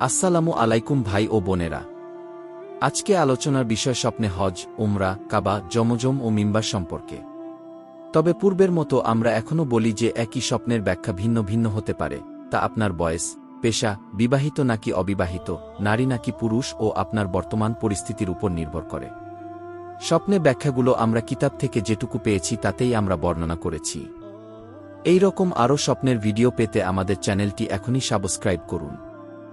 আসসালামু আলাইকুম ভাই ও বোনেরা। আজকে আলোচনার বিষয় স্বপ্নে হজ, উমরা, কাবা, জমজম ও মিম্বার সম্পর্কে। তবে পূর্বের মতো আমরা এখনও বলি যে একই স্বপ্নের ব্যাখ্যা ভিন্ন ভিন্ন হতে পারে, তা আপনার বয়স, পেশা, বিবাহিত নাকি অবিবাহিত, নারী নাকি পুরুষ ও আপনার বর্তমান পরিস্থিতির উপর নির্ভর করে। স্বপ্নে ব্যাখ্যাগুলো আমরা কিতাব থেকে যেটুকু পেয়েছি তাতেই আমরা বর্ণনা করেছি। এই রকম আরও স্বপ্নের ভিডিও পেতে আমাদের চ্যানেলটি এখনই সাবস্ক্রাইব করুন।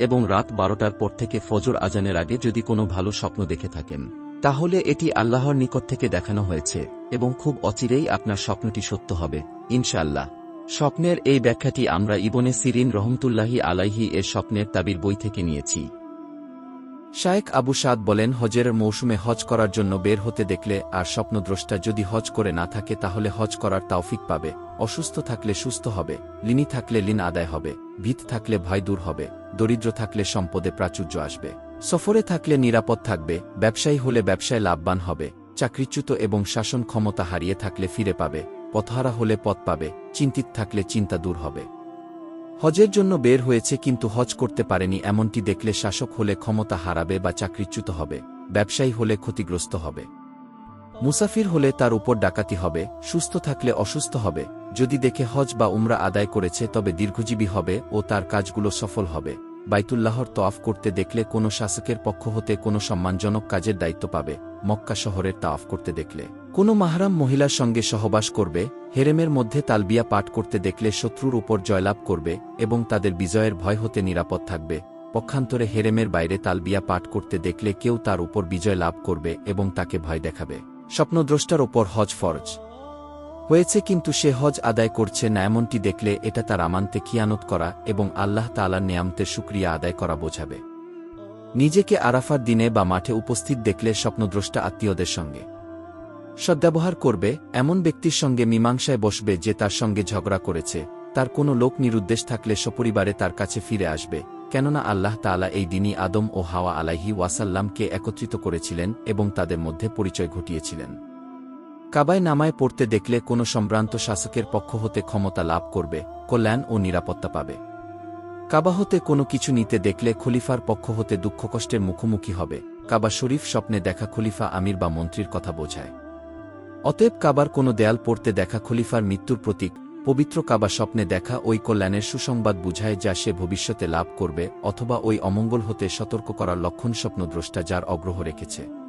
এবং রাত বারোটার পর থেকে ফজর আজানের আগে যদি কোনো ভালো স্বপ্ন দেখে থাকেন, তাহলে এটি আল্লাহর নিকট থেকে দেখানো হয়েছে, এবং খুব অচিরেই আপনার স্বপ্নটি সত্য হবে, ইনশাআল্লাহ। স্বপ্নের এই ব্যাখ্যাটি আমরা ইবনে সিরিন রহমতুল্লাহি আলাইহি এর স্বপ্নের তাবির বই থেকে নিয়েছি। শায়েক আবু সাদ বলেন, হজের মৌসুমে হজ করার জন্য বের হতে দেখলে আর স্বপ্নদ্রষ্টা যদি হজ করে না থাকে, তাহলে হজ করার তাওফিক পাবে, অসুস্থ থাকলে সুস্থ হবে, লিনি থাকলে লিন আদায় হবে। ভিত থাকলে ভয় দূর হবে, দরিদ্র থাকলে সম্পদে প্রাচুর্য আসবে। সফরে থাকলে নিরাপদ থাকবে, ব্যবসায়ী হলে ব্যবসায় লাভবান হবে, চাকরিচ্যুত এবং শাসন ক্ষমতা হারিয়ে থাকলে ফিরে পাবে, পথহারা হলে পথ পাবে, চিন্তিত থাকলে চিন্তা দূর হবে। হজের জন্য বের হয়েছে কিন্তু হজ করতে পারেনি এমনটি দেখলে শাসক হলে ক্ষমতা হারাবে বা চাকরিচ্যুত হবে, ব্যবসায়ী হলে ক্ষতিগ্রস্ত হবে। মুসাফির হলে তার উপর ডাকাতি হবে, সুস্থ থাকলে অসুস্থ হবে যদি দেখে হজ বা উমরা আদায় করেছে তবে দীর্ঘজীবী হবে ও তার কাজগুলো সফল হবে। বাইতুল্লাহর তোয়াফ করতে দেখলে কোনো শাসকের পক্ষ হতে কোনো সম্মানজনক কাজের দায়িত্ব পাবে, মক্কা শহরের তাওয়াফ করতে দেখলে। কোনো মাহারাম মহিলার সঙ্গে সহবাস করবে, হেরেমের মধ্যে তালবিয়া পাঠ করতে দেখলে শত্রুর উপর জয়লাভ করবে এবং তাদের বিজয়ের ভয় হতে নিরাপদ থাকবে। পক্ষান্তরে হেরেমের বাইরে তালবিয়া পাঠ করতে দেখলে কেউ তার উপর বিজয় লাভ করবে এবং তাকে ভয় দেখাবে। স্বপ্নদ্রষ্টার ওপর হজ ফরজ। হয়েছে কিন্তু সে হজ আদায় করছে না এমনটি দেখলে এটা তার আমান্তে খিয়ানত করা এবং আল্লাহ তালার নিয়ামতের সুক্রিয়া আদায় করা বোঝাবে। নিজেকে আরাফার দিনে বা মাঠে উপস্থিত দেখলে স্বপ্নদ্রষ্টা আত্মীয়দের সঙ্গে সদ্ব্যবহার করবে, এমন ব্যক্তির সঙ্গে মীমাংসায় বসবে যে তার সঙ্গে ঝগড়া করেছে, তার কোনো লোক নিরুদ্দেশ থাকলে সপরিবারে তার কাছে ফিরে আসবে, কেননা আল্লাহ তালা এই দিনই আদম ও হাওয়া আলাহি ওয়াসাল্লামকে একত্রিত করেছিলেন এবং তাদের মধ্যে পরিচয় ঘটিয়েছিলেন। কাবায় নামায় পড়তে দেখলে কোনো সম্ভ্রান্ত শাসকের পক্ষ হতে ক্ষমতা লাভ করবে, কল্যাণ ও নিরাপত্তা পাবে। কাবা হতে কোনো কিছু নিতে দেখলে খলিফার পক্ষ হতে দুঃখ কষ্টের মুখোমুখি হবে। কাবা শরীফ স্বপ্নে দেখা খলিফা আমির বা মন্ত্রীর কথা বোঝায়। অতএব কাবার কোনো দেয়াল পড়তে দেখা খলিফার মৃত্যুর প্রতীক, পবিত্র কাবা স্বপ্নে দেখা ওই কল্যাণের সুসংবাদ বুঝায় যা সে ভবিষ্যতে লাভ করবে অথবা ওই অমঙ্গল হতে সতর্ক করার লক্ষণ স্বপ্নদ্রষ্টা যার অগ্রহ রেখেছে।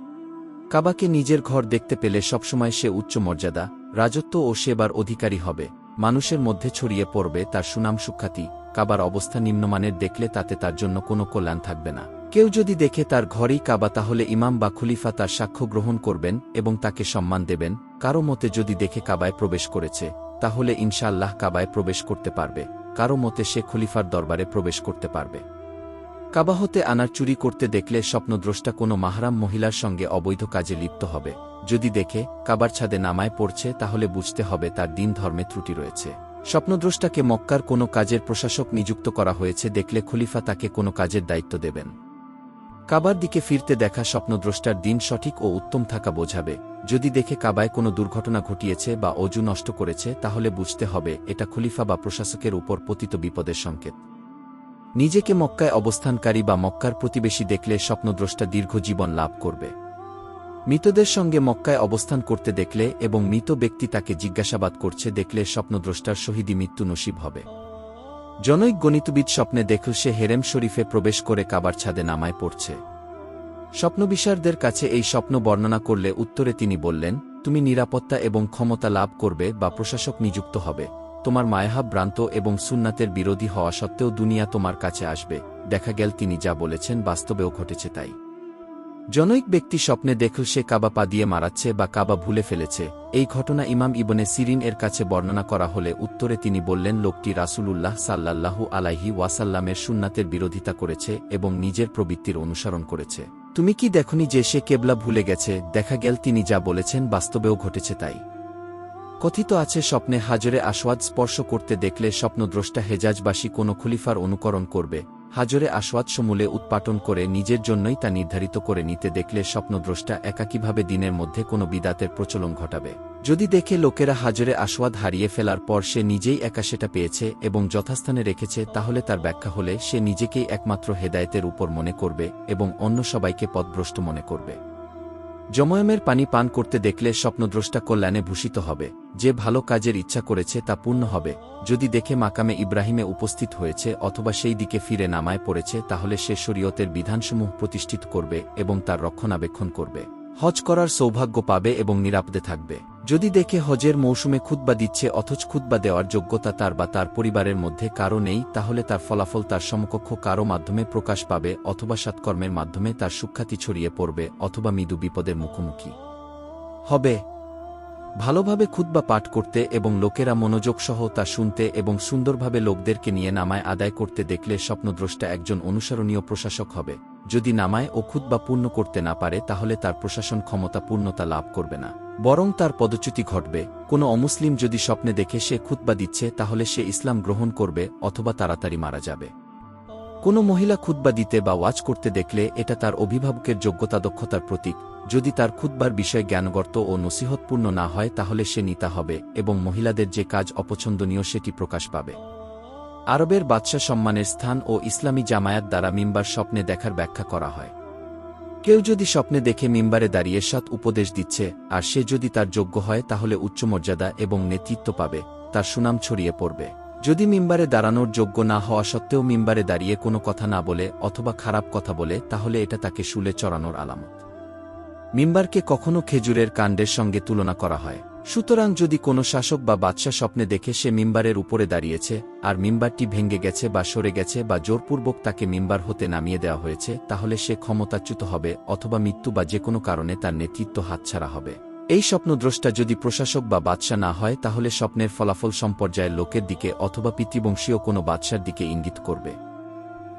কাবাকে নিজের ঘর দেখতে পেলে সবসময় সে উচ্চ মর্যাদা, রাজত্ব ও সেবার অধিকারী হবে। মানুষের মধ্যে ছড়িয়ে পড়বে তার সুনাম সুখ্যাতি, কাবার অবস্থা নিম্নমানের দেখলে তাতে তার জন্য কোনো কল্যাণ থাকবে না। কেউ যদি দেখে তার ঘরেই কাবা তাহলে ইমাম বা খলিফা তার সাক্ষ্য গ্রহণ করবেন এবং তাকে সম্মান দেবেন, কারও মতে যদি দেখে কাবায় প্রবেশ করেছে, তাহলে ইনশাআল্লাহ কাবায় প্রবেশ করতে পারবে। কারও মতে সে খলিফার দরবারে প্রবেশ করতে পারবে। কাবা হতে আনার চুরি করতে দেখলে স্বপ্নদ্রষ্টা কোনো মাহারাম মহিলার সঙ্গে অবৈধ কাজে লিপ্ত হবে। যদি দেখে, কাবার ছাদে নামায় পড়ছে, তাহলে বুঝতে হবে তার দিন ধর্মে ত্রুটি রয়েছে। স্বপ্নদ্রষ্টাকে মক্কার কোনো কাজের প্রশাসক নিযুক্ত করা হয়েছে দেখলে খলিফা তাকে কোনো কাজের দায়িত্ব দেবেন। কাবার দিকে ফিরতে দেখা স্বপ্নদ্রষ্টার দিন সঠিক ও উত্তম থাকা বোঝাবে। যদি দেখে কাবায় কোনো দুর্ঘটনা ঘটিয়েছে বা অজু নষ্ট করেছে, তাহলে বুঝতে হবে এটা খলিফা বা প্রশাসকের উপর পতিত বিপদের সংকেত। নিজেকে মক্কায় অবস্থানকারী বা মক্কার প্রতিবেশী দেখলে স্বপ্নদ্রষ্টা দীর্ঘ জীবন লাভ করবে। মৃতদের সঙ্গে মক্কায় অবস্থান করতে দেখলে এবং মৃত ব্যক্তি তাকে জিজ্ঞাসাবাদ করছে দেখলে স্বপ্নদ্রষ্টার শহীদি মৃত্যু নসিব হবে। জনৈক গণিতবিদ স্বপ্নে দেখল সে হেরেম শরীফে প্রবেশ করে কাবার ছাদে নামায় পড়ছে। স্বপ্নবিশারদের কাছে এই স্বপ্ন বর্ণনা করলে উত্তরে তিনি বললেন, তুমি নিরাপত্তা এবং ক্ষমতা লাভ করবে বা প্রশাসক নিযুক্ত হবে। তোমার মায়াহাব ভ্রান্ত এবং সুন্নাতের বিরোধী হওয়া সত্ত্বেও দুনিয়া তোমার কাছে আসবে, দেখা গেল তিনি যা বলেছেন বাস্তবেও ঘটেছে তাই। জনৈক ব্যক্তি স্বপ্নে দেখল সে কাবা পা দিয়ে মারাচ্ছে বা কাবা ভুলে ফেলেছে, এই ঘটনা ইমাম ইবনে সিরিন এর কাছে বর্ণনা করা হলে উত্তরে তিনি বললেন, লোকটি রাসূলুল্লাহ সাল্লাল্লাহু আলাইহি ওয়াসাল্লামের সুন্নাতের বিরোধিতা করেছে এবং নিজের প্রবৃত্তির অনুসরণ করেছে। তুমি কি দেখনি যে সে কেবলা ভুলে গেছে, দেখা গেল তিনি যা বলেছেন বাস্তবেও ঘটেছে তাই। কথিত আছে, স্বপ্নে হাজরে আসওয়াদ স্পর্শ করতে দেখলে স্বপ্নদ্রষ্টা হেজাজবাসী কোনো খলিফার অনুকরণ করবে। হাজরে আসওয়াদ সমূলে উৎপাটন করে নিজের জন্যই তা নির্ধারিত করে নিতে দেখলে স্বপ্নদ্রষ্টা একাকীভাবে দিনের মধ্যে কোনো বিদাতের প্রচলন ঘটাবে। যদি দেখে লোকেরা হাজরে আসওয়াদ হারিয়ে ফেলার পর সে নিজেই একা সেটা পেয়েছে এবং যথাস্থানে রেখেছে, তাহলে তার ব্যাখ্যা হলে সে নিজেকেই একমাত্র হেদায়েতের উপর মনে করবে এবং অন্য সবাইকে পথভ্রষ্ট মনে করবে। জময়মের পানি পান করতে দেখলে স্বপ্নদ্রষ্টা কল্যাণে ভূষিত হবে। যে ভালো কাজের ইচ্ছা করেছে তা পূর্ণ হবে। যদি দেখে মাকামে ইব্রাহিমে উপস্থিত হয়েছে অথবা সেই দিকে ফিরে নামায় পড়েছে, তাহলে সে শরীয়তের বিধানসমূহ প্রতিষ্ঠিত করবে এবং তার রক্ষণাবেক্ষণ করবে। হজ করার সৌভাগ্য পাবে এবং নিরাপদে থাকবে। যদি দেখে হজের মৌসুমে খুতবা দিচ্ছে অথচ খুতবা দেওয়ার যোগ্যতা তার বা তার পরিবারের মধ্যে কারও নেই, তাহলে তার ফলাফল তার সমকক্ষ কারও মাধ্যমে প্রকাশ পাবে অথবা সৎকর্মের মাধ্যমে তার সুখ্যাতি ছড়িয়ে পড়বে অথবা মৃদু বিপদের মুখোমুখি। হবে। ভালোভাবে খুতবা পাঠ করতে এবং লোকেরা মনোযোগ সহ তা শুনতে এবং সুন্দরভাবে লোকদেরকে নিয়ে নামায় আদায় করতে দেখলে স্বপ্নদ্রষ্টা একজন অনুসরণীয় প্রশাসক হবে। যদি নামায় ও খুতবা পূর্ণ করতে না পারে, তাহলে তার প্রশাসন ক্ষমতা পূর্ণতা লাভ করবে না। বরং তার পদচ্যুতি ঘটবে। কোনো অমুসলিম যদি স্বপ্নে দেখে সে খুতবা দিচ্ছে, তাহলে সে ইসলাম গ্রহণ করবে অথবা তাড়াতাড়ি মারা যাবে। কোনো মহিলা খুতবা দিতে বা ওয়াজ করতে দেখলে এটা তার অভিভাবকের যোগ্যতা দক্ষতার প্রতীক। যদি তার খুতবার বিষয় জ্ঞানগর্ত ও নসিহতপূর্ণ না হয়, তাহলে সে নিতা হবে এবং মহিলাদের যে কাজ অপছন্দনীয় সেটি প্রকাশ পাবে। আরবের বাদশা সম্মানের স্থান ও ইসলামী জামায়াত দ্বারা মিম্বার স্বপ্নে দেখার ব্যাখ্যা করা হয়। কেউ যদি স্বপ্নে দেখে মিম্বারে দাঁড়িয়ে সৎ উপদেশ দিচ্ছে, আর সে যদি তার যোগ্য হয়, তাহলে উচ্চ মর্যাদা এবং নেতৃত্ব পাবে, তার সুনাম ছড়িয়ে পড়বে। যদি মিম্বারে দাঁড়ানোর যোগ্য না হওয়া সত্ত্বেও মিম্বারে দাঁড়িয়ে কোনো কথা না বলে অথবা খারাপ কথা বলে, তাহলে এটা তাকে শুলে চড়ানোর আলামত। মিম্বারকে কখনো খেজুরের কাণ্ডের সঙ্গে তুলনা করা হয়। সুতরাং যদি কোনো শাসক বা বাদশা স্বপ্নে দেখে সে মিম্বারের উপরে দাঁড়িয়েছে, আর মিম্বারটি ভেঙে গেছে বা সরে গেছে বা জোরপূর্বক তাকে মিম্বার হতে নামিয়ে দেওয়া হয়েছে, তাহলে সে ক্ষমতাচ্যুত হবে অথবা মৃত্যু বা যে কোনো কারণে তার নেতৃত্ব হাতছাড়া হবে। এই স্বপ্নদ্রষ্টা যদি প্রশাসক বা বাদশা না হয়, তাহলে স্বপ্নের ফলাফল সম্পর্যায়ের লোকের দিকে অথবা পিতৃবংশীয় কোনো বাদশার দিকে ইঙ্গিত করবে।